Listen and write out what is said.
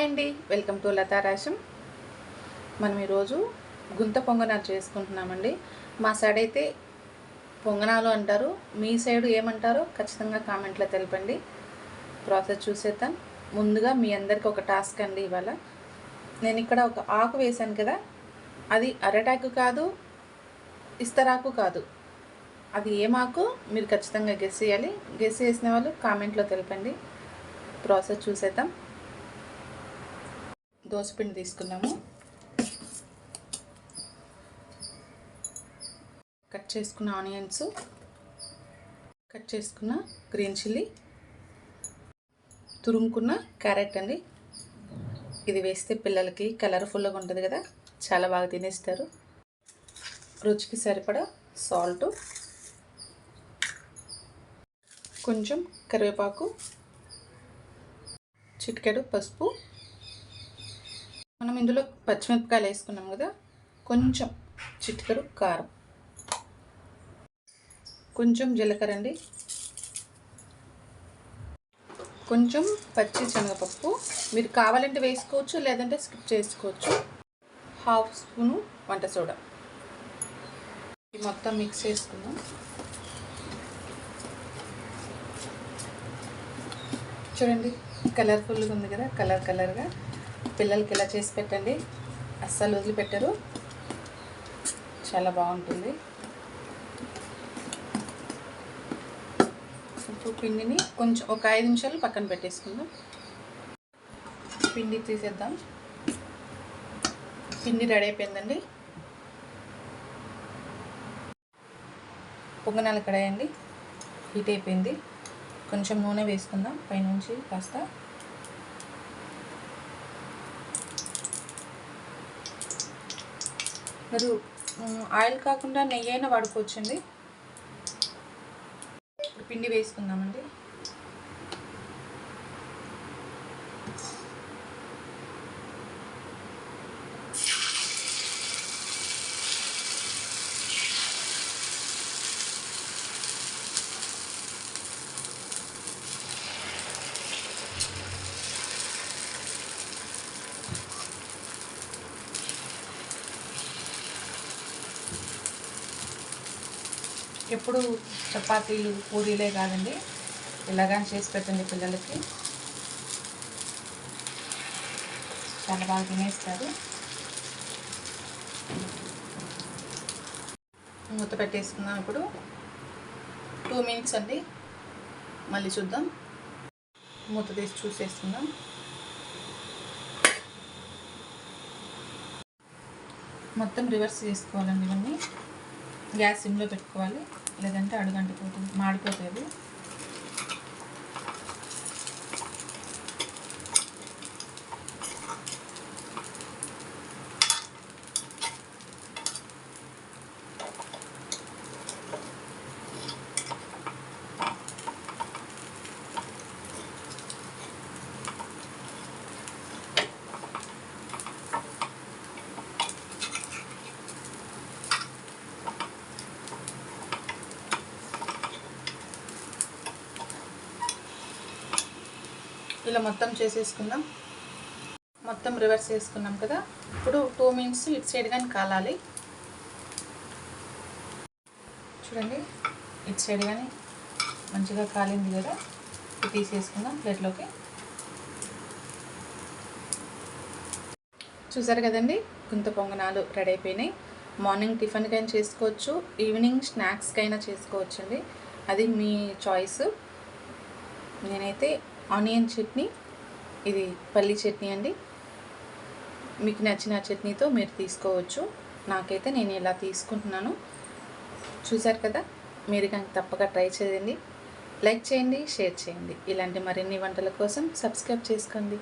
Hi అండి. Welcome to లతారాశం మనం ఈరోజు గుంత పొంగనాలు చేసుకుంటున్నామండి. మా సైడ్ అయితే పొంగనాలు అంటారు. మీ సైడ్ ఏమంటారో ఖచ్చితంగా కామెంట్లో తెలపండి. ప్రాసెస్ చూసేద్దాం. ముందుగా మీ అందరికి ఒక టాస్క్ అండి ఇవాళ. నేను ఇక్కడ ఒక ఆకు వేశాను కదా. అది అరటాకు కాదు ఇస్తరాకు కాదు. అది ఏమాకు ఆకు? మీరు ఖచ్చితంగా గెస్ చేయాలి. గెస్ చేసిన వాళ్ళు కామెంట్లో తెలపండి. ప్రాసెస్ చూసేద్దాం. దోసపిండి తీసుకున్నాము. కట్ చేసుకున్న ఆనియన్స్ కట్ చేసుకున్న గ్రీన్ చిల్లీ తురుముకున్న క్యారెట్ అండి. ఇది వేస్తే పిల్లలకి కలర్ఫుల్గా ఉంటుంది కదా చాలా బాగా తినేస్తారు. రుచికి సరిపడా సాల్ట్ కొంచెం కరివేపాకు చిటికెడు పసుపు మనం ఇందులో పచ్చిమిరపకాయలు వేసుకున్నాం కదా కొంచెం చిటికలు కారం. కొంచెం జీలకర్ర అండి. కొంచెం పచ్చి శనగపప్పు. మీరు కావాలంటే వేసుకోవచ్చు లేదంటే స్కిప్ చేసుకోవచ్చు. హాఫ్ స్పూను వంట సోడా. ఇది మొత్తం మిక్స్ చేసుకుందాం. చూడండి కలర్ఫుల్గా ఉంది కదా కలర్ కలర్గా. పిల్లలకి ఇలా చేసి పెట్టండి. అస్సలు వదిలిపెట్టరు. చాలా బాగుంటుంది. ఇప్పుడు పిండిని కొంచెం ఒక ఐదు నిమిషాలు పక్కన పెట్టేసుకుందాం. పిండి తీసేద్దాం. పిండి రెడీ అయిపోయిందండి. పొంగనాలు కడాయండి హీట్ అయిపోయింది. కొంచెం నూనె వేసుకుందాం. పైనుంచి కాస్త మీరు ఆయిల్ కాకుండా నెయ్యి అయినా వాడుకోవచ్చండి పిండి వేసుకుందామండి. ఎప్పుడు చపాతీలు పూరీలే కాదండి. ఇలాగానే చేసి పెట్టండి పిల్లలకి. చాలా బాగా తినేస్తారు. మూత పెట్టేసుకుందాం ఇప్పుడు. టూ మినిట్స్ అండి. మళ్ళీ చూద్దాం. మూత తీసి చూసేసుకుందాం. మొత్తం రివర్స్ చేసుకోవాలండి ఇవన్నీ. గ్యాస్ సిమ్లో పెట్టుకోవాలి. లేదంటే అడుగంటిపోతుంది మాడిపోతుంది. ఇలా మొత్తం చేసేసుకుందాం. మొత్తం రివర్స్ చేసుకున్నాం కదా. ఇప్పుడు టూ మినిట్స్ ఇటు సైడ్ కానీ కాలాలి. చూడండి ఇటు సైడ్ కానీ మంచిగా కాలింది కదా. తీసేసుకుందాం ప్లేట్లోకి చూసారు కదండి గుంత పొంగనాలు రెడీ అయిపోయినాయి. మార్నింగ్ టిఫిన్కైనా చేసుకోవచ్చు ఈవినింగ్ స్నాక్స్కైనా చేసుకోవచ్చండి. అది మీ చాయిస్ నేనైతే ఆనియన్ చట్నీ. ఇది పల్లి చట్నీ అండి. మీకు నచ్చిన చట్నీతో మీరు తీసుకోవచ్చు. నాకైతే నేను ఇలా తీసుకుంటున్నాను. చూసారు కదా? మీరు కనుక తప్పక ట్రై చేయండి. లైక్ చేయండి షేర్ చేయండి. ఇలాంటి మరిన్ని వంటల కోసం సబ్స్క్రైబ్ చేసుకోండి.